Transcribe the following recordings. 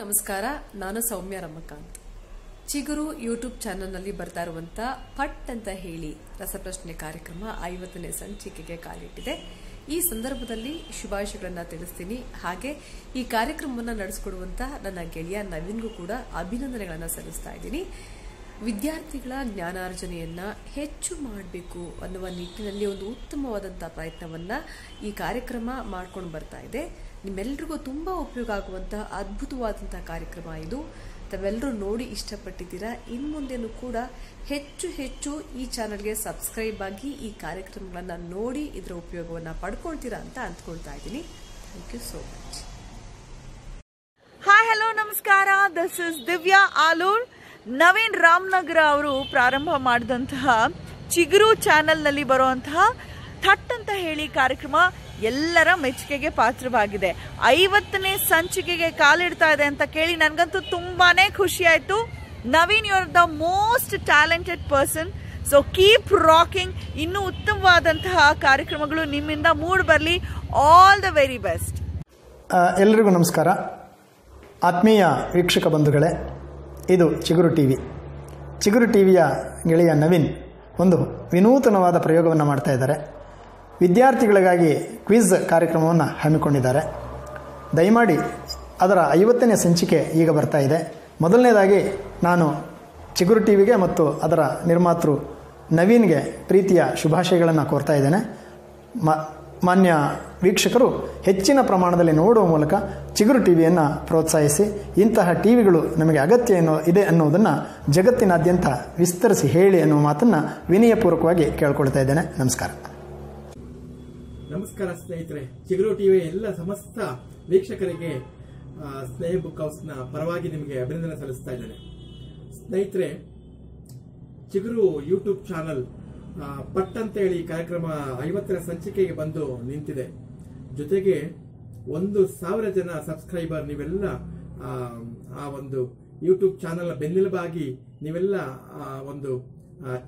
ನಮಸ್ಕಾರ, ನಾನು ಸೌಮ್ಯ ರಮಕಾಂತ್. ಚಿಗುರು ಯೂಟ್ಯೂಬ್ ಚಾನೆಲ್ನಲ್ಲಿ ಬರ್ತಾ ಇರುವಂತ ಪಟ್ ಅಂತ ಹೇಳಿ ರಸಪ್ರಶ್ನೆ ಕಾರ್ಯಕ್ರಮ ಐವತ್ತನೇ ಸಂಚಿಕೆಗೆ ಕಾಲಿಟ್ಟಿದೆ. ಈ ಸಂದರ್ಭದಲ್ಲಿ ಶುಭಾಶಯಗಳನ್ನು ತಿಳಿಸ್ತೀನಿ. ಹಾಗೆ ಈ ಕಾರ್ಯಕ್ರಮವನ್ನು ನಡೆಸಿಕೊಡುವಂತಹ ನನ್ನ ಗೆಳೆಯ ನವೀನ್ಗೂ ಕೂಡ ಅಭಿನಂದನೆಗಳನ್ನು ಸಲ್ಲಿಸ್ತಾ ಇದ್ದೀನಿ. ವಿದ್ಯಾರ್ಥಿಗಳ ಜ್ಞಾನಾರ್ಜನೆಯನ್ನು ಹೆಚ್ಚು ಮಾಡಬೇಕು ಅನ್ನುವ ನಿಟ್ಟಿನಲ್ಲಿ ಒಂದು ಉತ್ತಮವಾದಂಥ ಪ್ರಯತ್ನವನ್ನ ಈ ಕಾರ್ಯಕ್ರಮ ಮಾಡ್ಕೊಂಡು ಬರ್ತಾ ಇದೆ. ನಿಮ್ಮೆಲ್ರಿಗೂ ತುಂಬ ಉಪಯೋಗ ಆಗುವಂತಹ ಅದ್ಭುತವಾದಂತಹ ಕಾರ್ಯಕ್ರಮ ಇದು. ತಾವೆಲ್ಲರೂ ನೋಡಿ ಇಷ್ಟಪಟ್ಟಿದ್ದೀರಾ. ಇನ್ನು ಮುಂದೆನೂ ಕೂಡ ಹೆಚ್ಚು ಹೆಚ್ಚು ಈ ಚಾನಲ್ಗೆ ಸಬ್ಸ್ಕ್ರೈಬ್ ಆಗಿ ಈ ಕಾರ್ಯಕ್ರಮಗಳನ್ನು ನೋಡಿ ಇದರ ಉಪಯೋಗವನ್ನು ಪಡ್ಕೊಳ್ತೀರಾ ಅಂತ ಅಂದ್ಕೊಳ್ತಾ ಇದ್ದೀನಿ. Thank you so much hi hello ನಮಸ್ಕಾರ. ದಿಸ್ ಇಸ್ ದಿವ್ಯಾ ಆಲೂರ್ ನವೀನ್ ರಾಮನಗರ ಅವರು ಪ್ರಾರಂಭ ಮಾಡಿದಂತಹ ಚಿಗುರು ಚಾನೆಲ್ನಲ್ಲಿ ಬರುವಂತಹ ಥಟ್ ಅಂತ ಹೇಳಿ ಕಾರ್ಯಕ್ರಮ ಎಲ್ಲರ ಮೆಚ್ಚುಗೆಗೆ ಪಾತ್ರವಾಗಿದೆ. ಐವತ್ತನೇ ಸಂಚಿಕೆಗೆ ಕಾಲಿಡ್ತಾ ಇದೆ ಅಂತ ಕೇಳಿ ನನಗಂತೂ ತುಂಬಾನೇ ಖುಷಿ ಆಯ್ತು. Naveen you are the most talented person so keep rocking ಇನ್ನೂ ಉತ್ತಮವಾದಂತಹ ಕಾರ್ಯಕ್ರಮಗಳು ನಿಮ್ಮಿಂದ ಮೂಡ್ ಬರಲಿ. ಆಲ್ ದ ವೆರಿ ಬೆಸ್ಟ್ ಎಲ್ರಿಗೂ ನಮಸ್ಕಾರ. ಆತ್ಮೀಯ ವೀಕ್ಷಕ ಬಂಧುಗಳೇ, ಇದು Chiguru T V Chiguru T ವಿಯ ಗೆಳೆಯ ನವೀನ್ ಒಂದು ವಿನೂತನವಾದ ಪ್ರಯೋಗವನ್ನು ಮಾಡ್ತಾ ಇದ್ದಾರೆ. ವಿದ್ಯಾರ್ಥಿಗಳಿಗಾಗಿ ಕ್ವಿಜ್ ಕಾರ್ಯಕ್ರಮವನ್ನು ಹಮ್ಮಿಕೊಂಡಿದ್ದಾರೆ. ದಯಮಾಡಿ ಅದರ ಐವತ್ತನೇ ಸಂಚಿಕೆ ಈಗ ಬರ್ತಾ ಇದೆ. ಮೊದಲನೇದಾಗಿ ನಾನು ಚಿಗುರು ಟಿ ವಿಗೆ ಮತ್ತು ಅದರ ನಿರ್ಮಾತೃ ನವೀನ್ಗೆ ಪ್ರೀತಿಯ ಶುಭಾಶಯಗಳನ್ನು ಕೋರ್ತಾ ಇದ್ದೇನೆ. ಮ, ಮಾನ್ಯ ವೀಕ್ಷಕರು, ಹೆಚ್ಚಿನ ಪ್ರಮಾಣದಲ್ಲಿ ನೋಡುವ ಮೂಲಕ ಚಿಗುರು ಟಿ ವಿಯನ್ನು ಪ್ರೋತ್ಸಾಹಿಸಿ, ಇಂತಹ ಟಿ ವಿಗಳು ನಮಗೆ ಅಗತ್ಯ ಏನೋ ಇದೆ ಅನ್ನೋದನ್ನು ಜಗತ್ತಿನಾದ್ಯಂತ ವಿಸ್ತರಿಸಿ ಹೇಳಿ ಅನ್ನುವ ಮಾತನ್ನು ವಿನಯಪೂರ್ವಕವಾಗಿ ಕೇಳ್ಕೊಳ್ತಾ ಇದ್ದೇನೆ. ನಮಸ್ಕಾರ. ನಮಸ್ಕಾರ ಸ್ನೇಹಿತರೆ ಚಿಗುರು ಟಿವಿ ಎಲ್ಲ ಸಮಸ್ತ ವೀಕ್ಷಕರಿಗೆ ಸ್ನೇಹ ಬುಕ್ ಹೌಸ್ನ ಪರವಾಗಿ ನಿಮಗೆ ಅಭಿನಂದನೆ ಸಲ್ಲಿಸ್ತಾ ಇದ್ದೇನೆ. ಸ್ನೇಹಿತರೆ ಚಿಗುರು ಯೂಟ್ಯೂಬ್ ಚಾನಲ್ ಆ, ಪಟ್ ಅಂತ ಹೇಳಿ ಕಾರ್ಯಕ್ರಮ ಐವತ್ತರ ಸಂಚಿಕೆಗೆ ಬಂದು ನಿಂತಿದೆ. ಜೊತೆಗೆ ಒಂದು ಸಾವಿರ ಜನ ಸಬ್ಸ್ಕ್ರೈಬರ್ ನೀವೆಲ್ಲ ಆ ಒಂದು ಯೂಟ್ಯೂಬ್ ಚಾನಲ್ ಬೆನ್ನೆಲುಬಾಗಿ ನೀವೆಲ್ಲ ಆ ಒಂದು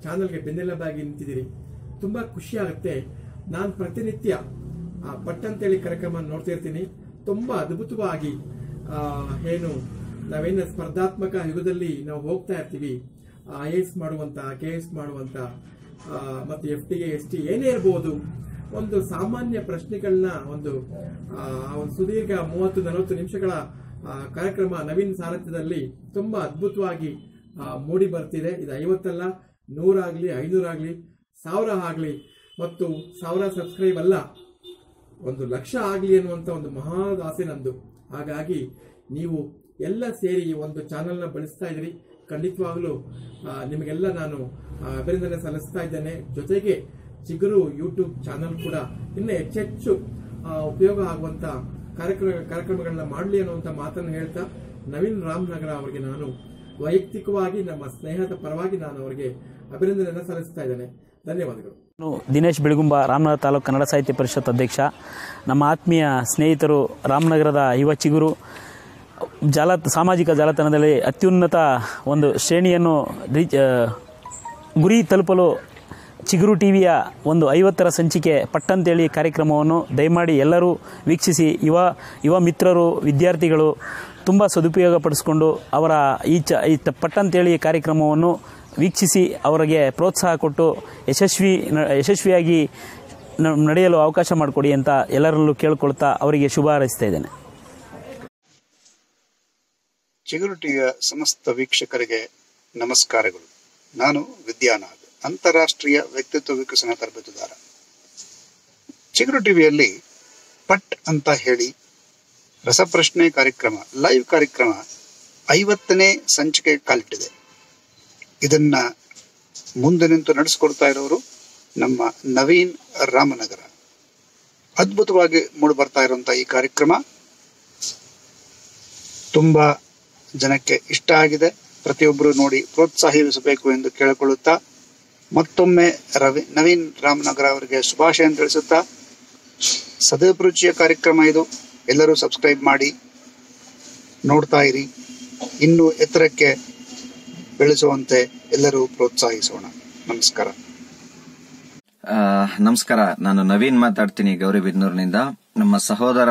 ಚಾನಲ್ಗೆ ಬೆನ್ನೆಲುಬಾಗಿ ನಿಂತಿದ್ದೀರಿ. ತುಂಬಾ ಖುಷಿ ಆಗುತ್ತೆ. ನಾನು ಪ್ರತಿನಿತ್ಯ ಆ, ಪಟ್ಟಂತೇಳಿ ಕಾರ್ಯಕ್ರಮ ನೋಡ್ತಾ ಇರ್ತೀನಿ ತುಂಬಾ ಅದ್ಭುತವಾಗಿ ಏನು ನಾವೇನು ಸ್ಪರ್ಧಾತ್ಮಕ ಯುಗದಲ್ಲಿ ನಾವು ಹೋಗ್ತಾ ಇರ್ತೀವಿ. ಐ ಎಸ್ ಮಾಡುವಂತ ಕೆ ಎಸ್ ಮಾಡುವಂತ ಮತ್ತು ಎಫ್ ಟಿ ಎಸ್ ಟಿ ಏನೇ ಇರಬಹುದು ಒಂದು ಸಾಮಾನ್ಯ ಪ್ರಶ್ನೆಗಳನ್ನ ಒಂದು ಒಂದು ಸುದೀರ್ಘ ಮೂವತ್ತು ನಲವತ್ತು ನಿಮಿಷಗಳ ಕಾರ್ಯಕ್ರಮ ನವೀನ್ ಸಾರಥ್ಯದಲ್ಲಿ ತುಂಬಾ ಅದ್ಭುತವಾಗಿ ಮೂಡಿ ಬರ್ತಿದೆ. ಇದು ಐವತ್ತಲ್ಲ ನೂರಾಗ್ಲಿ ಐನೂರಾಗ್ಲಿ ಸಾವಿರ ಆಗ್ಲಿ ಮತ್ತು ಸಾವಿರ ಸಬ್ಸ್ಕ್ರೈಬ್ ಅಲ್ಲ, ಒಂದು ಲಕ್ಷ ಆಗಲಿ ಅನ್ನುವಂತ ಒಂದು ಮಹಾ ಆಸೆ ನಂದು. ಹಾಗಾಗಿ ನೀವು ಎಲ್ಲ ಸೇರಿ ಒಂದು ಒಂದು ನ ಬಳಸ್ತಾ ಇದ್ದೀರಿ. ಖಂಡಿತವಾಗ್ಲೂ ನಿಮಗೆಲ್ಲ ನಾನು ಅಭಿನಂದನೆ ಸಲ್ಲಿಸ್ತಾ ಇದ್ದೇನೆ. ಜೊತೆಗೆ ಚಿಗುರು ಯೂಟ್ಯೂಬ್ ಚಾನೆಲ್ ಕೂಡ ಇನ್ನೂ ಹೆಚ್ಚೆಚ್ಚು ಉಪಯೋಗ ಆಗುವಂತ ಕಾರ್ಯಕ್ರಮ, ಕಾರ್ಯಕ್ರಮಗಳನ್ನ ಮಾಡಲಿ ಅನ್ನುವಂತ ಮಾತನ್ನು ಹೇಳ್ತಾ, ನವೀನ್ ರಾಮನಗರ ಅವರಿಗೆ ನಾನು ವೈಯಕ್ತಿಕವಾಗಿ, ನಮ್ಮ ಸ್ನೇಹದ ಪರವಾಗಿ ನಾನು ಅವರಿಗೆ ಅಭಿನಂದನೆಯನ್ನು ಸಲ್ಲಿಸ್ತಾ ಇದ್ದೇನೆ. ಧನ್ಯವಾದಗಳು. ದಿನೇಶ್ ಬೆಳಗುಂಬ, ರಾಮನಗರ ತಾಲೂಕು ಕನ್ನಡ ಸಾಹಿತ್ಯ ಪರಿಷತ್ ಅಧ್ಯಕ್ಷ. ನಮ್ಮ ಆತ್ಮೀಯ ಸ್ನೇಹಿತರು, ರಾಮನಗರದ ಯುವ ಚಿಗುರು, ಜಾಲ, ಸಾಮಾಜಿಕ ಜಾಲತಾಣದಲ್ಲಿ ಅತ್ಯುನ್ನತ ಒಂದು ಶ್ರೇಣಿಯನ್ನು ಗುರಿ ತಲುಪಲು ಚಿಗುರು ಟಿವಿಯ ಒಂದು ಐವತ್ತರ ಸಂಚಿಕೆ ಪಟ್ಟಂತೇಳಿ ಕಾರ್ಯಕ್ರಮವನ್ನು ದಯಮಾಡಿ ಎಲ್ಲರೂ ವೀಕ್ಷಿಸಿ. ಯುವ ಯುವ ಮಿತ್ರರು, ವಿದ್ಯಾರ್ಥಿಗಳು ತುಂಬ ಸದುಪಯೋಗ ಪಡಿಸಿಕೊಂಡು ಅವರ ಈ ಚ, ಈ ಪಟ್ಟಂತೇಳಿ ಕಾರ್ಯಕ್ರಮವನ್ನು ವೀಕ್ಷಿಸಿ ಅವರಿಗೆ ಪ್ರೋತ್ಸಾಹ ಕೊಟ್ಟು ಯಶಸ್ವಿ ಯಶಸ್ವಿಯಾಗಿ ನಡೆಯಲು ಅವಕಾಶ ಮಾಡಿಕೊಡಿ ಅಂತ ಎಲ್ಲರಲ್ಲೂ ಕೇಳಿಕೊಳ್ತಾ ಅವರಿಗೆ ಶುಭ ಹಾರೈಸ್ತಾ ಇದ್ದೇನೆ. ಚಿಗುರು ಟಿವಿಯ ಸಮಸ್ತ ವೀಕ್ಷಕರಿಗೆ ನಮಸ್ಕಾರಗಳು. ನಾನು ವಿದ್ಯಾನಾಥ್ ಅಂತಾರಾಷ್ಟ್ರೀಯ ವ್ಯಕ್ತಿತ್ವ ವಿಕಸನ ತರಬೇತುದಾರ. ಚಿಗುರು ಟಿವಿಯಲ್ಲಿ ಪಟ್ ಅಂತ ಹೇಳಿ ರಸಪ್ರಶ್ನೆ ಕಾರ್ಯಕ್ರಮ, ಲೈವ್ ಕಾರ್ಯಕ್ರಮ ಐವತ್ತನೇ ಸಂಚಿಕೆ ಕಾಲಿಟ್ಟಿದೆ. ಇದನ್ನ ಮುಂದೆ ನಿಂತು ನಡೆಸ್ಕೊಡ್ತಾ ಇರೋರು ನಮ್ಮ ನವೀನ್ ರಾಮನಗರ. ಅದ್ಭುತವಾಗಿ ಮೂಡಿ ಬರ್ತಾ ಇರುವಂತ ಈ ಕಾರ್ಯಕ್ರಮ. ತುಂಬಾ ಜನಕ್ಕೆ ಇಷ್ಟ ಆಗಿದೆ. ಪ್ರತಿಯೊಬ್ಬರು ನೋಡಿ ಪ್ರೋತ್ಸಾಹಿಸಬೇಕು ಎಂದು ಕೇಳಿಕೊಳ್ಳುತ್ತಾ ಮತ್ತೊಮ್ಮೆ ರವಿ ನವೀನ್ ರಾಮನಗರ ಅವರಿಗೆ ಶುಭಾಶಯ ತಿಳಿಸುತ್ತಾ ಸದಭಿರುಚಿಯ ಕಾರ್ಯಕ್ರಮ ಇದು. ಎಲ್ಲರೂ ಸಬ್ಸ್ಕ್ರೈಬ್ ಮಾಡಿ ನೋಡ್ತಾ ಇರಿ. ಇನ್ನು ಎತ್ತರಕ್ಕೆ ಬೆಳೆಸುವಂತೆ ಎಲ್ಲರೂ ಪ್ರೋತ್ಸಾಹಿಸೋಣ. ನಮಸ್ಕಾರ. ನಮಸ್ಕಾರ. ನಾನು ನವೀನ್ ಮಾತಾಡ್ತೀನಿ ಗೌರಿಬಿದ್ನೂರಿನಿಂದ. ನಮ್ಮ ಸಹೋದರ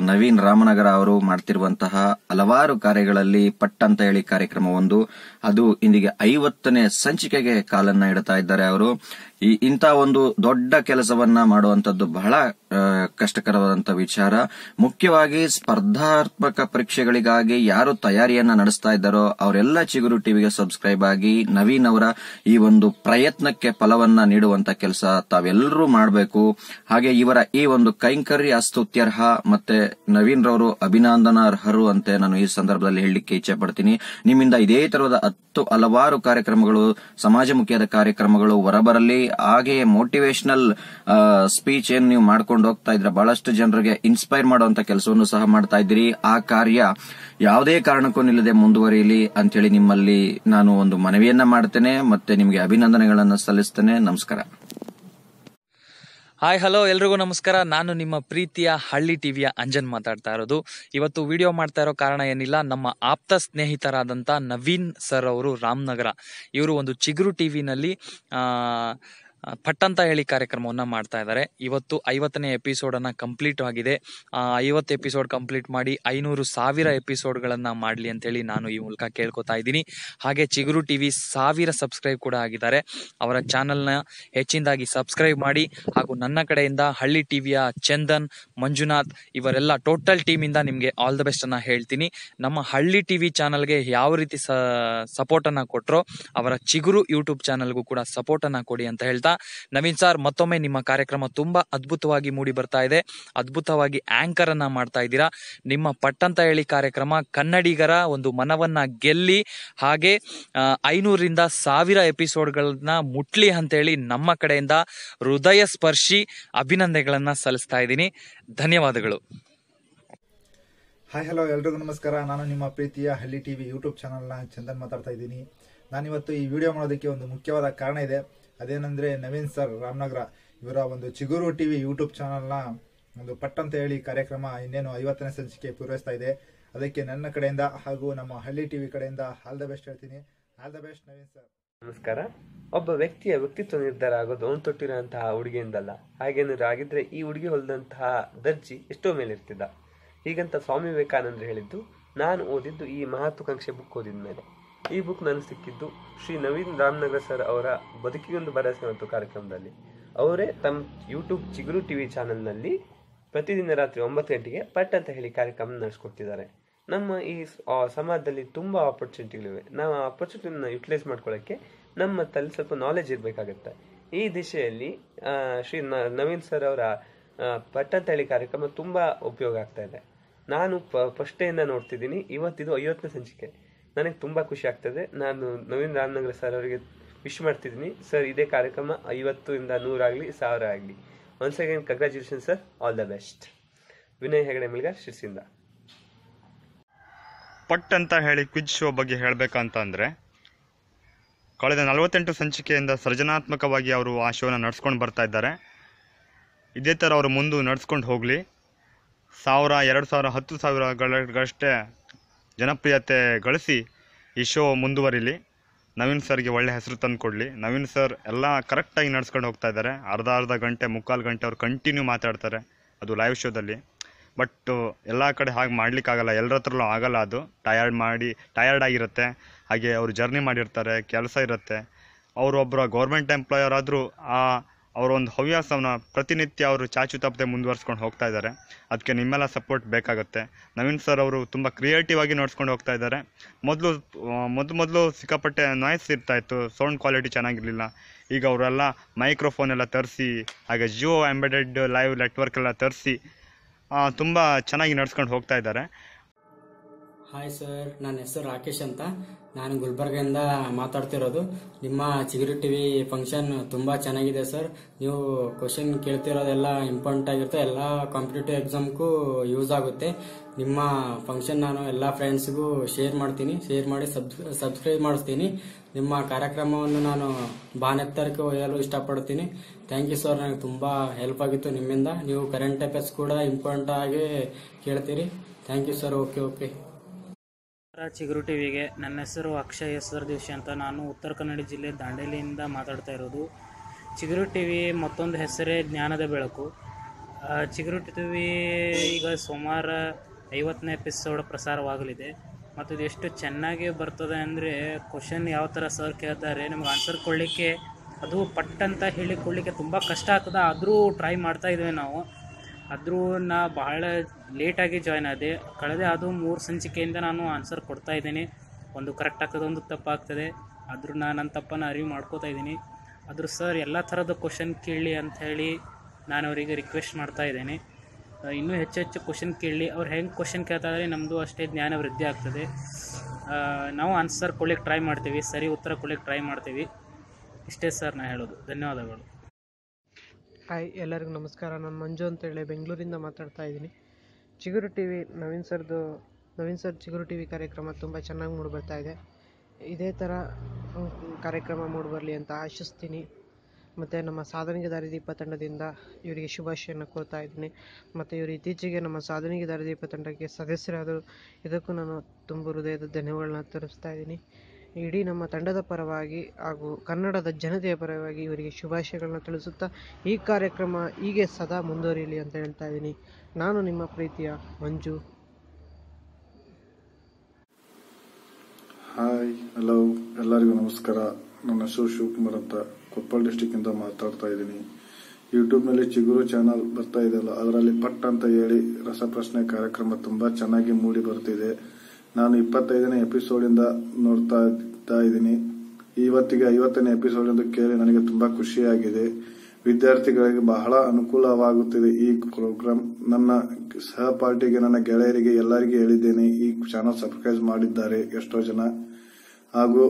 ನವೀನ್ ರಾಮನಗರ ಅವರು ಮಾಡ್ತಿರುವಂತಹ ಹಲವಾರು ಕಾರ್ಯಗಳಲ್ಲಿ ಪಟ್ ಅಂತ ಹೇಳಿ ಕಾರ್ಯಕ್ರಮ ಒಂದು ಅದು ಇಂದಿಗೆ ಐವತ್ತನೇ ಸಂಚಿಕೆಗೆ ಕಾಲನ್ನ ಇಡ್ತಾ ಇದ್ದಾರೆ ಅವರು. ಈ ಒಂದು ದೊಡ್ಡ ಕೆಲಸವನ್ನ ಮಾಡುವಂತದ್ದು ಬಹಳ ಆ, ಕಷ್ಟಕರವಾದಂತ ವಿಚಾರ. ಮುಖ್ಯವಾಗಿ ಸ್ಪರ್ಧಾತ್ಮಕ ಪರೀಕ್ಷೆಗಳಿಗಾಗಿ ಯಾರು ತಯಾರಿಯನ್ನ ನಡೆಸ್ತಾ ಇದ್ದಾರೋ ಅವರೆಲ್ಲ ಚಿಗುರು ಟಿವಿಗೆ ಸಬ್ಸ್ಕ್ರೈಬ್ ಆಗಿ ನವೀನ್ ಅವರ ಈ ಒಂದು ಪ್ರಯತ್ನಕ್ಕೆ ಫಲವನ್ನ ನೀಡುವಂತ ಕೆಲಸ ತಾವೆಲ್ಲರೂ ಮಾಡಬೇಕು. ಹಾಗೆ ಇವರ ಈ ಒಂದು ಕೈಂಕರ್ಯ ಅಸ್ತುತ್ಯರ್ಹ ಮತ್ತೆ ನವೀನ್ ರವರು ಅಭಿನಂದನಾರ್ಹರು ಅಂತ ನಾನು ಈ ಸಂದರ್ಭದಲ್ಲಿ ಹೇಳಲಿಕ್ಕೆ ಇಚ್ಛೆ ಪಡ್ತೀನಿ. ನಿಮ್ಮಿಂದ ಇದೇ ತರಹದ ಹತ್ತು ಹಲವಾರು ಕಾರ್ಯಕ್ರಮಗಳು ಸಮಾಜಮುಖಿಯಾದ ಕಾರ್ಯಕ್ರಮಗಳು ಹೊರಬರಲಿ. ಹಾಗೆಯೇ ಮೋಟಿವೇಶನಲ್ ಸ್ಪೀಚ್ ಏನ್ ನೀವು ಮಾಡ್ಕೊಂಡು ಹೋಗ್ತಾ ಇದ್ರೆ ಬಹಳಷ್ಟು ಜನರಿಗೆ ಇನ್ಸ್ಪೈರ್ ಮಾಡುವಂತ ಕೆಲಸವನ್ನು ಸಹ ಮಾಡ್ತಾ ಇದ್ದೀರಿ. ಆ ಕಾರ್ಯ ಯಾವುದೇ ಕಾರಣಕ್ಕೂ ನಿಲ್ಲದೆ ಮುಂದುವರಿಯಲಿ ಅಂತೇಳಿ ನಿಮ್ಮಲ್ಲಿ ನಾನು ಒಂದು ಮನವಿಯನ್ನ ಮಾಡ್ತೇನೆ ಮತ್ತೆ ನಿಮಗೆ ಅಭಿನಂದನೆಗಳನ್ನು ಸಲ್ಲಿಸ್ತೇನೆ. ನಮಸ್ಕಾರ. ಹಾಯ್ ಹಲೋ ಎಲ್ರಿಗೂ ನಮಸ್ಕಾರ. ನಾನು ನಿಮ್ಮ ಪ್ರೀತಿಯ ಹಳ್ಳಿ ಟಿವಿಯ ಅಂಜನ್ ಮಾತಾಡ್ತಾ ಇರೋದು. ಇವತ್ತು ವಿಡಿಯೋ ಮಾಡ್ತಾ ಇರೋ ಕಾರಣ ಏನಿಲ್ಲ, ನಮ್ಮ ಆಪ್ತ ಸ್ನೇಹಿತರಾದಂಥ ನವೀನ್ ಸರ್ ಅವರು ರಾಮನಗರ. ಇವರು ಒಂದು ಚಿಗುರು ಟಿವಿನಲ್ಲಿ ಪಟ್ ಅಂತ ಹೇಳಿ ಕಾರ್ಯಕ್ರಮವನ್ನ ಮಾಡ್ತಾ ಇದ್ದಾರೆ. ಇವತ್ತು ಐವತ್ತನೇ ಎಪಿಸೋಡ್ ಅನ್ನ ಕಂಪ್ಲೀಟ್ ಆಗಿದೆ. ಆ, ಐವತ್ತು ಎಪಿಸೋಡ್ ಕಂಪ್ಲೀಟ್ ಮಾಡಿ ಐನೂರು ಸಾವಿರ ಎಪಿಸೋಡ್ಗಳನ್ನ ಮಾಡಲಿ ಅಂತೇಳಿ ನಾನು ಈ ಮೂಲಕ ಕೇಳ್ಕೊತಾ ಇದ್ದೀನಿ. ಹಾಗೆ ಚಿಗುರು ಟಿವಿ ಸಾವಿರ ಸಬ್ಸ್ಕ್ರೈಬ್ ಕೂಡ ಆಗಿದ್ದಾರೆ. ಅವರ ಚಾನೆಲ್ನ ಹೆಚ್ಚಿನದಾಗಿ ಸಬ್ಸ್ಕ್ರೈಬ್ ಮಾಡಿ ಹಾಗೂ ನನ್ನ ಕಡೆಯಿಂದ ಹಳ್ಳಿ ಟಿವಿಯ ಚಂದನ್ ಮಂಜುನಾಥ್ ಇವರೆಲ್ಲ ಟೋಟಲ್ ಟೀಮಿಂದ ನಿಮಗೆ ಆಲ್ ದ ಬೆಸ್ಟ್ ಅನ್ನ ಹೇಳ್ತೀನಿ. ನಮ್ಮ ಹಳ್ಳಿ ಟಿವಿ ಚಾನಲ್ಗೆ ಯಾವ ರೀತಿ ಸಪೋರ್ಟ್ ಅನ್ನ ಕೊಟ್ರೋ ಅವರ ಚಿಗುರು ಯೂಟ್ಯೂಬ್ ಚಾನಲ್ಗೂ ಕೂಡ ಸಪೋರ್ಟ್ ಅನ್ನ ಕೊಡಿ ಅಂತ ಹೇಳ್ತಾ ನವೀನ್ ಸಾರ್, ಮತ್ತೊಮ್ಮೆ ನಿಮ್ಮ ಕಾರ್ಯಕ್ರಮ ತುಂಬಾ ಅದ್ಭುತವಾಗಿ ಮೂಡಿ ಬರ್ತಾ ಇದೆ. ಅದ್ಭುತವಾಗಿ ಆಂಕರ್ ಅನ್ನ ಮಾಡ್ತಾ ಇದ್ದೀರಾ. ನಿಮ್ಮ ಪಟ್ಟಂತ ಹೇಳಿ ಕಾರ್ಯಕ್ರಮ ಕನ್ನಡಿಗರ ಒಂದು ಮನವನ್ನ ಗೆಲ್ಲಿ, ಹಾಗೆ ಐನೂರಿಂದ ಸಾವಿರ ಎಪಿಸೋಡ್ಗಳನ್ನ ಮುಟ್ಲಿ ಅಂತೇಳಿ ನಮ್ಮ ಕಡೆಯಿಂದ ಹೃದಯ ಸ್ಪರ್ಶಿ ಅಭಿನಂದನೆಗಳನ್ನ ಸಲ್ಲಿಸ್ತಾ ಇದ್ದೀನಿ. ಧನ್ಯವಾದಗಳು. ಹಾಯ್, ಹಲೋ, ಎಲ್ರಿಗೂ ನಮಸ್ಕಾರ. ನಾನು ನಿಮ್ಮ ಪ್ರೀತಿಯ ಹಳ್ಳಿ ಟಿವಿ ಯೂಟ್ಯೂಬ್ ಚಾನಲ್ನ ಚಂದನ್ ಮಾತಾಡ್ತಾ ಇದ್ದೀನಿ. ನಾನಿವತ್ತು ಈ ವಿಡಿಯೋ ಮಾಡೋದಕ್ಕೆ ಒಂದು ಮುಖ್ಯವಾದ ಕಾರಣ ಇದೆ. ಅದೇನೆಂದರೆ ನವೀನ್ ಸರ್, ರಾಮನಗರ, ಇವರ ಒಂದು ಚಿಗುರು ಟಿವಿ ಯೂಟ್ಯೂಬ್ ಚಾನಲ್ನ ಒಂದು ಪಟ್ ಅಂತ ಹೇಳಿ ಕಾರ್ಯಕ್ರಮ ಇನ್ನೇನು ಐವತ್ತನೇ ಸಂಚಿಕೆ ಪೂರೈಸ್ತಾ ಇದೆ. ಅದಕ್ಕೆ ನನ್ನ ಕಡೆಯಿಂದ ಹಾಗೂ ನಮ್ಮ ಹಳ್ಳಿ ಟಿವಿ ಕಡೆಯಿಂದ ಆಲ್ ದ ಬೆಸ್ಟ್ ಹೇಳ್ತೀನಿ. All the best Naveen sir. ನಮಸ್ಕಾರ. ಒಬ್ಬ ವ್ಯಕ್ತಿಯ ವ್ಯಕ್ತಿತ್ವ ನಿರ್ಧಾರ ಆಗೋದು ಅವನು ತೊಟ್ಟಿರುವಂತಹ ಹುಡುಗಿಯಿಂದಲ್ಲ. ಹಾಗೇನಾದ್ರು ಆಗಿದ್ರೆ ಈ ಹುಡುಗಿ ಹೊಲಿದಂತಹ ದರ್ಜಿ ಎಷ್ಟೋ ಮೇಲಿರ್ತಿದ್ದ. ಹೀಗಂತ ಸ್ವಾಮಿ ವಿವೇಕಾನಂದರು ಹೇಳಿದ್ದು, ನಾನು ಓದಿದ್ದು ಈ ಮಹತ್ವಾಕಾಂಕ್ಷೆ ಬುಕ್ ಓದಿದ ಮೇಲೆ ಈ ಬುಕ್ ನನಗೆ ಸಿಕ್ಕಿದ್ದು ಶ್ರೀ ನವೀನ್ ರಾಮನಗರ ಸರ್ ಅವರ ಬದುಕಿಗೊಂದು ಭರವಸೆ ಮತ್ತು ಕಾರ್ಯಕ್ರಮದಲ್ಲಿ. ಅವರೇ ತಮ್ಮ ಯೂಟ್ಯೂಬ್ ಚಿಗುರು ಟಿವಿ ಚಾನೆಲ್ನಲ್ಲಿ ಪ್ರತಿದಿನ ರಾತ್ರಿ ಒಂಬತ್ತು ಗಂಟೆಗೆ ಪಟ್ ಅಂತ ಹೇಳಿ ಕಾರ್ಯಕ್ರಮ ನಡೆಸ್ಕೊಡ್ತಿದ್ದಾರೆ. ನಮ್ಮ ಈ ಸಮಾಜದಲ್ಲಿ ತುಂಬ ಆಪರ್ಚುನಿಟಿಗಳಿವೆ ನಾವು ಆ ಆಪರ್ಚುನಿಟಿನ ಯುಟಿಲೈಸ್ ಮಾಡ್ಕೊಳ್ಳೋಕ್ಕೆ ನಮ್ಮ ತಲೆ ಸ್ವಲ್ಪ ನಾಲೆಜ್ ಇರಬೇಕಾಗುತ್ತೆ. ಈ ದಿಶೆಯಲ್ಲಿ ಶ್ರೀ ನವೀನ್ ಸರ್ ಅವರ ಪಟ್ ಅಂತ ಹೇಳಿ ಕಾರ್ಯಕ್ರಮ ತುಂಬ ಉಪಯೋಗ ಆಗ್ತಾ ಇದೆ. ನಾನು ಫಸ್ಟ್ ಇಂದ ನೋಡ್ತಿದ್ದೀನಿ. ಇವತ್ತಿದು ಐವತ್ತನೇ ಸಂಚಿಕೆ. ನನಗೆ ತುಂಬ ಖುಷಿ ಆಗ್ತದೆ. ನಾನು ನವೀನ್ ರಾಮನಗರ ಸರ್ ಅವರಿಗೆ ವಿಶ್ ಮಾಡ್ತಿದ್ದೀನಿ. ಸರ್ ಇದೇ ಕಾರ್ಯಕ್ರಮ ಐವತ್ತು ಇಂದ ನೂರಾಗಲಿ ಸಾವಿರ ಆಗಲಿ. Once again congratulation sir all the best Vinay Hegde Milgar ಶಿರ್ಸಿಂದ. ಪಟ್ ಅಂತ ಹೇಳಿ ಕ್ವಿಜ್ ಶೋ ಬಗ್ಗೆ ಹೇಳಬೇಕಂತ ಅಂದರೆ ಕಳೆದ ನಲವತ್ತೆಂಟು ಸಂಚಿಕೆಯಿಂದ ಸೃಜನಾತ್ಮಕವಾಗಿ ಅವರು ಆ ಶೋನ ನಡೆಸ್ಕೊಂಡು ಬರ್ತಾ ಇದ್ದಾರೆ. ಇದೇ ಥರ ಅವರು ಮುಂದೆ ನಡೆಸ್ಕೊಂಡು ಹೋಗಲಿ. ಸಾವಿರ, ಎರಡು ಸಾವಿರ, ಹತ್ತು ಸಾವಿರಗಳಷ್ಟೇ ಜನಪ್ರಿಯತೆ ಗಳಿಸಿ ಈ ಶೋ ಮುಂದುವರಿಲಿ. ನವೀನ್ ಸರ್ಗೆ ಒಳ್ಳೆ ಹೆಸರು ತಂದು ಕೊಡಲಿ. ನವೀನ್ ಸರ್ ಎಲ್ಲ ಕರೆಕ್ಟಾಗಿ ನಡ್ಸ್ಕೊಂಡು ಹೋಗ್ತಾ ಇದ್ದಾರೆ. ಅರ್ಧ ಅರ್ಧ ಗಂಟೆ, ಮುಕ್ಕಾಲು ಗಂಟೆ ಅವ್ರು ಕಂಟಿನ್ಯೂ ಮಾತಾಡ್ತಾರೆ ಅದು ಲೈವ್ ಶೋದಲ್ಲಿ ಬಟ್ ಎಲ್ಲ ಕಡೆ ಹಾಗೆ ಮಾಡಲಿಕ್ಕಾಗಲ್ಲ. ಎಲ್ಲರ ಹತ್ರಲ್ಲೂ ಆಗಲ್ಲ ಅದು. ಟಯರ್ಡ್ ಮಾಡಿ ಟಯರ್ಡ್ ಆಗಿರುತ್ತೆ. ಹಾಗೆ ಅವರು ಜರ್ನಿ ಮಾಡಿರ್ತಾರೆ. ಕೆಲಸ ಇರುತ್ತೆ. ಅವರು ಒಬ್ಬರ ಗೌರ್ಮೆಂಟ್ ಎಂಪ್ಲಾಯರ್ ಆದರೂ ಆ ಅವರ ಒಂದು ಹವ್ಯಾಸವನ್ನ ಪ್ರತಿನಿತ್ಯ ಅವರು ಚಾಚು ತಪ್ಪದೆ ಮುಂದುವರ್ಸ್ಕೊಂಡು ಹೋಗ್ತಾ ಇದ್ದಾರೆ. ಅದಕ್ಕೆ ನಿಮ್ಮೆಲ್ಲ ಸಪೋರ್ಟ್ ಬೇಕಾಗುತ್ತೆ. ನವೀನ್ ಸರ್ ಅವರು ತುಂಬ ಕ್ರಿಯೇಟಿವ್ ಆಗಿ ನೋಡ್ಸ್ಕೊಂಡು ಹೋಗ್ತಾ ಇದ್ದಾರೆ. ಮೊದಲು ಮೊದಲು ಮೊದಲು ಸಿಕ್ಕಾಪಟ್ಟೆ ನಾಯ್ಸ್ ಇರ್ತಾ ಇತ್ತು. ಸೌಂಡ್ ಕ್ವಾಲಿಟಿ ಚೆನ್ನಾಗಿರಲಿಲ್ಲ. ಈಗ ಅವರೆಲ್ಲ ಮೈಕ್ರೋಫೋನ್ ಎಲ್ಲ ತರಿಸಿ, ಹಾಗೆ ಜಿಯೋ ಎಂಬೆಡೆಡ್ ಲೈವ್ ನೆಟ್ವರ್ಕ್ ಎಲ್ಲ ತರಿಸಿ ತುಂಬ ಚೆನ್ನಾಗಿ ನಡ್ಸ್ಕೊಂಡು ಹೋಗ್ತಾ ಇದ್ದಾರೆ. ಹಾಯ್ ಸರ್ ನನ್ನ ಹೆಸರು ರಾಕೇಶ್ ಅಂತ. ನಾನು ಗುಲ್ಬರ್ಗಿಂದ ಮಾತಾಡ್ತಿರೋದು. ನಿಮ್ಮ ಚಿಗುರು ಟಿ ವಿ ಫಂಕ್ಷನ್ ತುಂಬ ಚೆನ್ನಾಗಿದೆ ಸರ್ ನೀವು ಕ್ವಶನ್ ಕೇಳ್ತಿರೋದೆಲ್ಲ ಇಂಪಾರ್ಟೆಂಟ್ ಆಗಿರುತ್ತೆ. ಎಲ್ಲ ಕಾಂಪಿಟೇಟಿವ್ ಎಕ್ಸಾಮ್ಗೂ ಯೂಸ್ ಆಗುತ್ತೆ. ನಿಮ್ಮ ಫಂಕ್ಷನ್ ನಾನು ಎಲ್ಲ ಫ್ರೆಂಡ್ಸ್ಗೂ ಶೇರ್ ಮಾಡ್ತೀನಿ. ಶೇರ್ ಮಾಡಿ ಸಬ್ ಸಬ್ಸ್ಕ್ರೈಬ್ ಮಾಡಿಸ್ತೀನಿ. ನಿಮ್ಮ ಕಾರ್ಯಕ್ರಮವನ್ನು ನಾನು ಬಾನೆತ್ತರಕ್ಕೆ ಒಯ್ಯಲು ಇಷ್ಟಪಡ್ತೀನಿ. ಥ್ಯಾಂಕ್ ಯು ಸರ್ ನನಗೆ ತುಂಬ ಹೆಲ್ಪ್ ಆಗಿತ್ತು ನಿಮ್ಮಿಂದ. ನೀವು ಕರೆಂಟ್ ಅಫೇರ್ಸ್ ಕೂಡ ಇಂಪಾರ್ಟೆಂಟ್ ಆಗಿ ಕೇಳ್ತೀರಿ. Thank you sir okay okay Chiguru ಟಿವಿಗೆ. ನನ್ನ ಹೆಸರು ಅಕ್ಷಯ್ ಹೆಸರು ದಿವಸಿ ಅಂತ. ನಾನು ಉತ್ತರ ಕನ್ನಡ ಜಿಲ್ಲೆ ದಾಂಡೇಲಿಯಿಂದ ಮಾತಾಡ್ತಾ ಇರೋದು. ಚಿಗುರು ಟಿವಿ ಮತ್ತೊಂದು ಹೆಸರೇ ಜ್ಞಾನದ ಬೆಳಕು. ಚಿಗುರು ಟಿ ಟಿವಿ ಈಗ ಸುಮಾರು ಐವತ್ತನೇ ಎಪಿಸೋಡ್ ಪ್ರಸಾರವಾಗಲಿದೆ. ಮತ್ತು ಇದು ಎಷ್ಟು ಚೆನ್ನಾಗಿ ಬರ್ತದೆ ಅಂದರೆ ಕ್ವಶನ್ ಯಾವ ಥರ ಸರ್ ಕೇಳ್ತಾರೆ, ನಿಮ್ಗೆ ಆನ್ಸರ್ ಕೊಡಲಿಕ್ಕೆ ಅದು ಪಟ್ ಅಂತ ಹೇಳಿ ಕೊಡಲಿಕ್ಕೆ ತುಂಬ ಕಷ್ಟ ಆಗ್ತದೆ. ಆದರೂ ಟ್ರೈ ಮಾಡ್ತಾ ಇದ್ದೇವೆ ನಾವು. ಆದರೂ ನಾ ಬಹಳ ಲೇಟಾಗಿ ಜಾಯ್ನ್ ಆದೆ. ಕಳೆದ ಅದು ಮೂರು ಸಂಚಿಕೆಯಿಂದ ನಾನು ಆನ್ಸರ್ ಕೊಡ್ತಾ ಇದ್ದೀನಿ. ಒಂದು ಕರೆಕ್ಟ್ ಆಗ್ತದೆ, ಒಂದು ತಪ್ಪಾಗ್ತದೆ. ಆದರೂ ನಾನು ನನ್ನ ತಪ್ಪನ್ನು ಅರಿವು ಮಾಡ್ಕೋತಾ ಇದ್ದೀನಿ. ಆದರೂ ಸರ್ ಎಲ್ಲ ಥರದ ಕ್ವಶನ್ ಕೇಳಿ ಅಂತ ಹೇಳಿ ನಾನು ಅವರಿಗೆ ರಿಕ್ವೆಸ್ಟ್ ಮಾಡ್ತಾ ಇದ್ದೇನೆ. ಇನ್ನೂ ಹೆಚ್ಚು ಹೆಚ್ಚು ಕ್ವಶನ್ ಕೇಳಿ. ಅವ್ರು ಹೆಂಗೆ ಕ್ವಶನ್ ಕೇಳ್ತಾ ಇದ್ದಾರೆ ನಮ್ಮದು ಅಷ್ಟೇ ಜ್ಞಾನ ವೃದ್ಧಿ ಆಗ್ತದೆ. ನಾವು ಆನ್ಸರ್ ಕೊಡ್ಲಿಕ್ಕೆ ಟ್ರೈ ಮಾಡ್ತೀವಿ. ಸರಿ ಉತ್ತರ ಕೊಡ್ಲಿಕ್ಕೆ ಟ್ರೈ ಮಾಡ್ತೀವಿ. ಇಷ್ಟೇ ಸರ್ ನಾನು ಹೇಳೋದು. ಧನ್ಯವಾದಗಳು. ಹಾಯ್, ಎಲ್ಲರಿಗೂ ನಮಸ್ಕಾರ. ನಾನು ಮಂಜು ಅಂತೇಳಿ ಬೆಂಗಳೂರಿಂದ ಮಾತಾಡ್ತಾ ಇದ್ದೀನಿ. ಚಿಗುರು ಟಿ ವಿ ನವೀನ್ ಸರ್ದು, Naveen sir Chiguru T V ಕಾರ್ಯಕ್ರಮ ತುಂಬ ಚೆನ್ನಾಗಿ ಮೂಡಿಬರ್ತಾ ಇದೆ. ಇದೇ ಥರ ಕಾರ್ಯಕ್ರಮ ಮೂಡಿಬರಲಿ ಅಂತ ಆಶಿಸ್ತೀನಿ. ಮತ್ತು ನಮ್ಮ ಸಾಧನೆಗೆ ದಾರಿದೀಪ ತಂಡದಿಂದ ಇವರಿಗೆ ಶುಭಾಶಯನ ಕೋರ್ತಾ ಇದ್ದೀನಿ. ಮತ್ತು ಇವರು ಇತ್ತೀಚೆಗೆ ನಮ್ಮ ಸಾಧನೆಗೆ ದಾರಿದೀಪ ತಂಡಕ್ಕೆ ಸದಸ್ಯರಾದರು. ಇದಕ್ಕೂ ನಾನು ತುಂಬ ಹೃದಯದ ಧನ್ಯವಾದಗಳನ್ನ ತಿಳಿಸ್ತಾ ಇದ್ದೀನಿ. ಇಡೀ ನಮ್ಮ ತಂಡದ ಪರವಾಗಿ ಹಾಗೂ ಕನ್ನಡದ ಜನತೆಯ ಪರವಾಗಿ ಇವರಿಗೆ ಶುಭಾಶಯಗಳನ್ನು ತಿಳಿಸುತ್ತಾ ಈ ಕಾರ್ಯಕ್ರಮ ಹೀಗೆ ಸದಾ ಮುಂದುವರಿಯಲಿ ಅಂತ ಹೇಳ್ತಾ ಇದ್ದೀನಿ. ನಾನು ನಿಮ್ಮ ಪ್ರೀತಿಯ ಮಂಜು. ಹಾಯ್, ಹಲೋ, ಎಲ್ಲರಿಗೂ ನಮಸ್ಕಾರ. ನನ್ನ ಹೆಸರು ಶಿವಕುಮಾರ್ ಅಂತ ಕೊಪ್ಪಳ ಡಿಸ್ಟಿಕ್ಕಿಂದ ಮಾತಾಡ್ತಾ ಇದ್ದೀನಿ. ಯೂಟ್ಯೂಬ್ನಲ್ಲಿ ಚಿಗುರು ಚಾನಲ್ ಬರ್ತಾ ಇದೆಯಲ್ಲ, ಅದರಲ್ಲಿ ಪಟ್ ಅಂತ ಹೇಳಿ ರಸಪ್ರಶ್ನೆ ಕಾರ್ಯಕ್ರಮ ತುಂಬಾ ಚೆನ್ನಾಗಿ ಮೂಡಿ ಬರ್ತಿದೆ. ನಾನು ಇಪ್ಪತ್ತೈದನೇ ಎಪಿಸೋಡಿಂದ ನೋಡ್ತಾ ಇದ್ದೀನಿ. ಇವತ್ತಿಗೆ ಐವತ್ತನೇ ಎಪಿಸೋಡ್ ಎಂದು ಕೇಳಿ ನನಗೆ ತುಂಬಾ ಖುಷಿಯಾಗಿದೆ. ವಿದ್ಯಾರ್ಥಿಗಳಿಗೆ ಬಹಳ ಅನುಕೂಲವಾಗುತ್ತಿದೆ ಈ ಪ್ರೋಗ್ರಾಮ್. ನನ್ನ ಸಹಪಾಠಿಗೆ, ನನ್ನ ಗೆಳೆಯರಿಗೆ ಎಲ್ಲರಿಗೂ ಹೇಳಿದ್ದೇನೆ. ಈ ಚಾನಲ್ ಸಬ್ಸ್ಕ್ರೈಬ್ ಮಾಡಿದ್ದಾರೆ ಎಷ್ಟೋ ಜನ. ಹಾಗೂ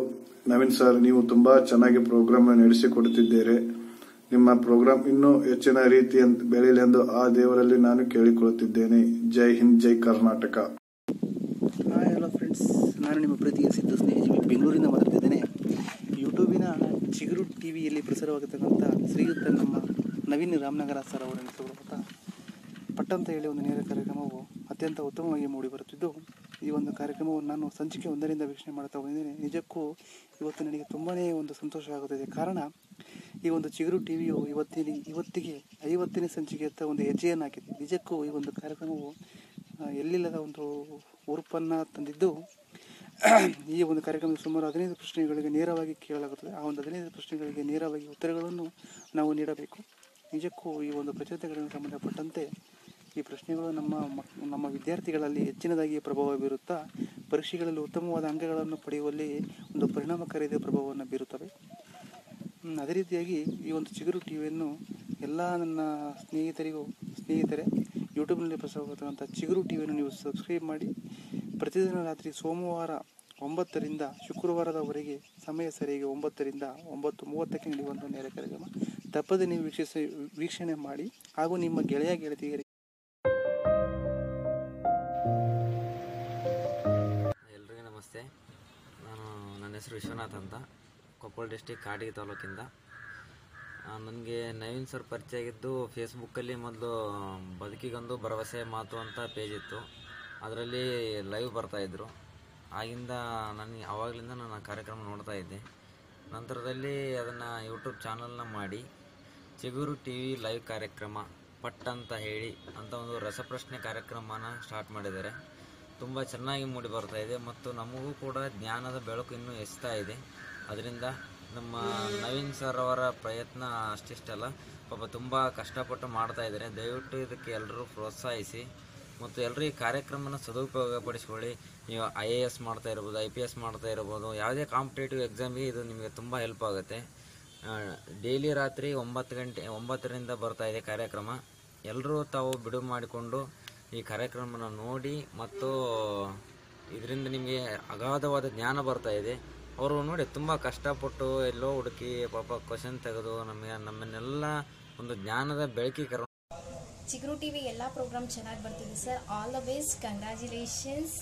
ನವೀನ್ ಸರ್, ನೀವು ತುಂಬಾ ಚೆನ್ನಾಗಿ ಪ್ರೋಗ್ರಾಮ್ ನಡೆಸಿಕೊಡುತ್ತಿದ್ದೀರಿ. ನಿಮ್ಮ ಪ್ರೋಗ್ರಾಮ್ ಇನ್ನೂ ಹೆಚ್ಚಿನ ರೀತಿಯ ಬೆಳೆಯಲೆಂದು ಆ ದೇವರಲ್ಲಿ ನಾನು ಕೇಳಿಕೊಳ್ಳುತ್ತಿದ್ದೇನೆ. ಜೈ ಹಿಂದ್, ಜೈ ಕರ್ನಾಟಕ. ನಾನು ನಿಮ್ಮ ಪ್ರೀತಿಯ ಸಿದ್ದು ಸ್ನೇಹಿಜಿ ಬೆಂಗಳೂರಿಂದ ಮಾತಾಡ್ತಿದ್ದೇನೆ. ಯೂಟ್ಯೂಬಿನ ಚಿಗುರು ಟಿ ವಿಯಲ್ಲಿ ಪ್ರಸಾರವಾಗತಕ್ಕಂಥ ಶ್ರೀಯುತ ನಮ್ಮ ನವೀನ್ ರಾಮನಗರ ಸರ್ ಅವರ ಹೆಸರುತ್ತ ಪಟ್ಟಂತ ಹೇಳಿ ಒಂದು ನೇರ ಕಾರ್ಯಕ್ರಮವು ಅತ್ಯಂತ ಉತ್ತಮವಾಗಿ ಮೂಡಿಬರುತ್ತಿದ್ದು ಈ ಒಂದು ಕಾರ್ಯಕ್ರಮವನ್ನು ನಾನು ಸಂಚಿಕೆ ಒಂದರಿಂದ ವೀಕ್ಷಣೆ ಮಾಡ್ತಾ ಬಂದಿದ್ದೇನೆ ನಿಜಕ್ಕೂ ಇವತ್ತು ನನಗೆ ತುಂಬಾ ಒಂದು ಸಂತೋಷ ಆಗುತ್ತಿದೆ. ಕಾರಣ, ಈ ಒಂದು ಚಿಗುರು ಟಿ ವಿಯು ಇವತ್ತಿನ, ಇವತ್ತಿಗೆ ಐವತ್ತನೇ ಸಂಚಿಕೆಯತ್ತ ಒಂದು ಹೆಜ್ಜೆಯನ್ನು ಹಾಕಿದೆ. ನಿಜಕ್ಕೂ ಈ ಒಂದು ಕಾರ್ಯಕ್ರಮವು ಎಲ್ಲಿಲ್ಲದ ಒಂದು ಉರುಪನ್ನು ತಂದಿದ್ದು ಈ ಒಂದು ಕಾರ್ಯಕ್ರಮದ ಸುಮಾರು ಹದಿನೈದು ಪ್ರಶ್ನೆಗಳಿಗೆ ನೇರವಾಗಿ ಕೇಳಲಾಗುತ್ತದೆ. ಆ ಒಂದು ಹದಿನೈದು ಪ್ರಶ್ನೆಗಳಿಗೆ ನೇರವಾಗಿ ಉತ್ತರಗಳನ್ನು ನಾವು ನೀಡಬೇಕು. ನಿಜಕ್ಕೂ ಈ ಒಂದು ಪ್ರಚೋದನೆಗಳಿಗೆ ಸಂಬಂಧಪಟ್ಟಂತೆ ಈ ಪ್ರಶ್ನೆಗಳು ನಮ್ಮ ನಮ್ಮ ವಿದ್ಯಾರ್ಥಿಗಳಲ್ಲಿ ಹೆಚ್ಚಿನದಾಗಿ ಪ್ರಭಾವ ಬೀರುತ್ತಾ, ಪರೀಕ್ಷೆಗಳಲ್ಲಿ ಉತ್ತಮವಾದ ಅಂಕಗಳನ್ನು ಪಡೆಯುವಲ್ಲಿ ಒಂದು ಪರಿಣಾಮಕಾರಿ ಪ್ರಭಾವವನ್ನು ಬೀರುತ್ತವೆ. ಅದೇ ರೀತಿಯಾಗಿ ಈ ಒಂದು ಚಿಗುರು ಟಿ ವಿಯನ್ನು ಎಲ್ಲ ನನ್ನ ಸ್ನೇಹಿತರಿಗೂ, ಸ್ನೇಹಿತರೆ, ಯೂಟ್ಯೂಬ್ನಲ್ಲಿ ಪ್ರಸಾರವಾಗುತ್ತಿರುವಂಥ ಚಿಗುರು ಟಿ ವಿಯನ್ನು ನೀವು ಸಬ್ಸ್ಕ್ರೈಬ್ ಮಾಡಿ ಪ್ರತಿದಿನ ರಾತ್ರಿ ಸೋಮವಾರ ಒಂಬತ್ತರಿಂದ ಶುಕ್ರವಾರದವರೆಗೆ ಸಮಯ ಸರಿಯಾಗಿ ಒಂಬತ್ತರಿಂದ ಒಂಬತ್ತು ಮೂವತ್ತಕ್ಕೆ ನಡೆಯುವಂಥ ನೇರ ಕಾರ್ಯಕ್ರಮ. ತಪ್ಪದೆ ನೀವು ವೀಕ್ಷಿಸಿ, ವೀಕ್ಷಣೆ ಮಾಡಿ ಹಾಗೂ ನಿಮ್ಮ ಗೆಳೆಯ, ಗೆಳತಿಯರಿಗೆ. ಎಲ್ರಿಗೂ ನಮಸ್ತೆ. ನಾನು ನನ್ನ ಹೆಸರು ವಿಶ್ವನಾಥ್ ಅಂತ. ಕೊಪ್ಪಳ ಡಿಸ್ಟಿಕ್ ಕಾಡಿಗೆ ತಾಲೂಕಿಂದ. ನನಗೆ ನವೀನ್ ಸರ್ ಪರಿಚಯ ಆಗಿದ್ದು ಫೇಸ್ಬುಕ್ಕಲ್ಲಿ ಮೊದಲು ಬದುಕಿಗೊಂದು ಭರವಸೆ, ಮಾತು ಅಂತ ಪೇಜ್ ಇತ್ತು. ಅದರಲ್ಲಿ ಲೈವ್ ಬರ್ತಾಯಿದ್ರು ಆಗಿಂದ ನನಗೆ ಆವಾಗಲಿಂದ ನಾನು ಆ ಕಾರ್ಯಕ್ರಮ ನೋಡ್ತಾ ಇದ್ದೆ. ನಂತರದಲ್ಲಿ ಅದನ್ನು ಯೂಟ್ಯೂಬ್ ಚಾನಲ್ನ ಮಾಡಿ, ಚಿಗುರು ಟಿ ವಿ ಲೈವ್ ಕಾರ್ಯಕ್ರಮ, ಪಟ್ ಅಂತ ಹೇಳಿ ಅಂತ ಒಂದು ರಸಪ್ರಶ್ನೆ ಕಾರ್ಯಕ್ರಮನ ಸ್ಟಾರ್ಟ್ ಮಾಡಿದ್ದಾರೆ. ತುಂಬ ಚೆನ್ನಾಗಿ ಮೂಡಿ ಬರ್ತಾ ಇದೆ ಮತ್ತು ನಮಗೂ ಕೂಡ ಜ್ಞಾನದ ಬೆಳಕು ಇನ್ನೂ ಎಸ್ತಾ ಇದೆ. ಅದರಿಂದ ನಮ್ಮ ನವೀನ್ ಸರ್ ಅವರ ಪ್ರಯತ್ನ ಅಷ್ಟಿಷ್ಟಲ್ಲ. ಪಾಪ ತುಂಬ ಕಷ್ಟಪಟ್ಟು ಮಾಡ್ತಾ ಇದ್ದಾರೆ. ದಯವಿಟ್ಟು ಇದಕ್ಕೆ ಎಲ್ಲರೂ ಪ್ರೋತ್ಸಾಹಿಸಿ. ಮತ್ತು ಎಲ್ಲರೂ ಈ ಕಾರ್ಯಕ್ರಮನ ಸದುಪಯೋಗಪಡಿಸ್ಕೊಳ್ಳಿ. ನೀವು ಐ ಎ ಎಸ್ ಮಾಡ್ತಾ ಇರ್ಬೋದು ಐ ಪಿ ಎಸ್ ಮಾಡ್ತಾ ಇರ್ಬೋದು, ಯಾವುದೇ ಕಾಂಪಿಟೇಟಿವ್ ಎಕ್ಸಾಮಿಗೆ ಇದು ನಿಮಗೆ ತುಂಬ ಹೆಲ್ಪ್ ಆಗುತ್ತೆ. ಡೈಲಿ ರಾತ್ರಿ ಒಂಬತ್ತು ಗಂಟೆ, ಒಂಬತ್ತರಿಂದ ಬರ್ತಾ ಇದೆ ಕಾರ್ಯಕ್ರಮ. ಎಲ್ಲರೂ ತಾವು ಬಿಡುವು ಮಾಡಿಕೊಂಡು ಈ ಕಾರ್ಯಕ್ರಮನ ನೋಡಿ ಮತ್ತು ಇದರಿಂದ ನಿಮಗೆ ಅಗಾಧವಾದ ಜ್ಞಾನ ಬರ್ತಾ ಇದೆ. ಅವರು ನೋಡಿ ತುಂಬ ಕಷ್ಟಪಟ್ಟು ಎಲ್ಲೋ ಹುಡುಕಿ ಪಾಪ ಕ್ವಶನ್ ತೆಗೆದು ನಮಗೆ ನಮ್ಮನ್ನೆಲ್ಲ ಒಂದು ಜ್ಞಾನದ ಬೆಳಕಿ ಚಿಗುರು ಟಿ ವಿ ಎಲ್ಲ ಪ್ರೋಗ್ರಾಮ್ ಚೆನ್ನಾಗಿ ಬರ್ತಿದೆ sir all the best congratulations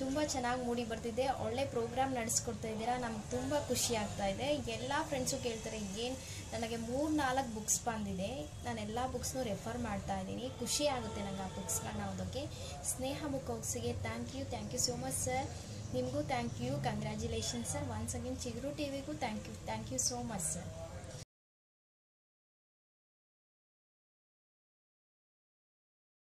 ತುಂಬ ಚೆನ್ನಾಗಿ ಮೂಡಿ ಬರ್ತಿದೆ. ಒಳ್ಳೆ ಪ್ರೋಗ್ರಾಮ್ ನಡೆಸ್ಕೊಡ್ತಾ ಇದ್ದೀರಾ. ನಮ್ಗೆ ತುಂಬ ಖುಷಿ ಆಗ್ತಾ ಇದೆ. ಎಲ್ಲ ಫ್ರೆಂಡ್ಸು ಕೇಳ್ತಾರೆ, ಏನು ನನಗೆ ಮೂರು ನಾಲ್ಕು ಬುಕ್ಸ್ ಬಂದಿದೆ. ನಾನು ಎಲ್ಲ ಬುಕ್ಸ್ನೂ ರೆಫರ್ ಮಾಡ್ತಾ ಇದ್ದೀನಿ. ಖುಷಿ ಆಗುತ್ತೆ ನಂಗೆ ಆ ಬುಕ್ಸ್ಗಳನ್ನ ಓದೋಕ್ಕೆ Sneha ಹೌಸಿಗೆ thank you thank you so much sir ನಿಮಗೂ thank you congratulation sir once again Chiguru T ವಿಗೂ thank you thank you so much sir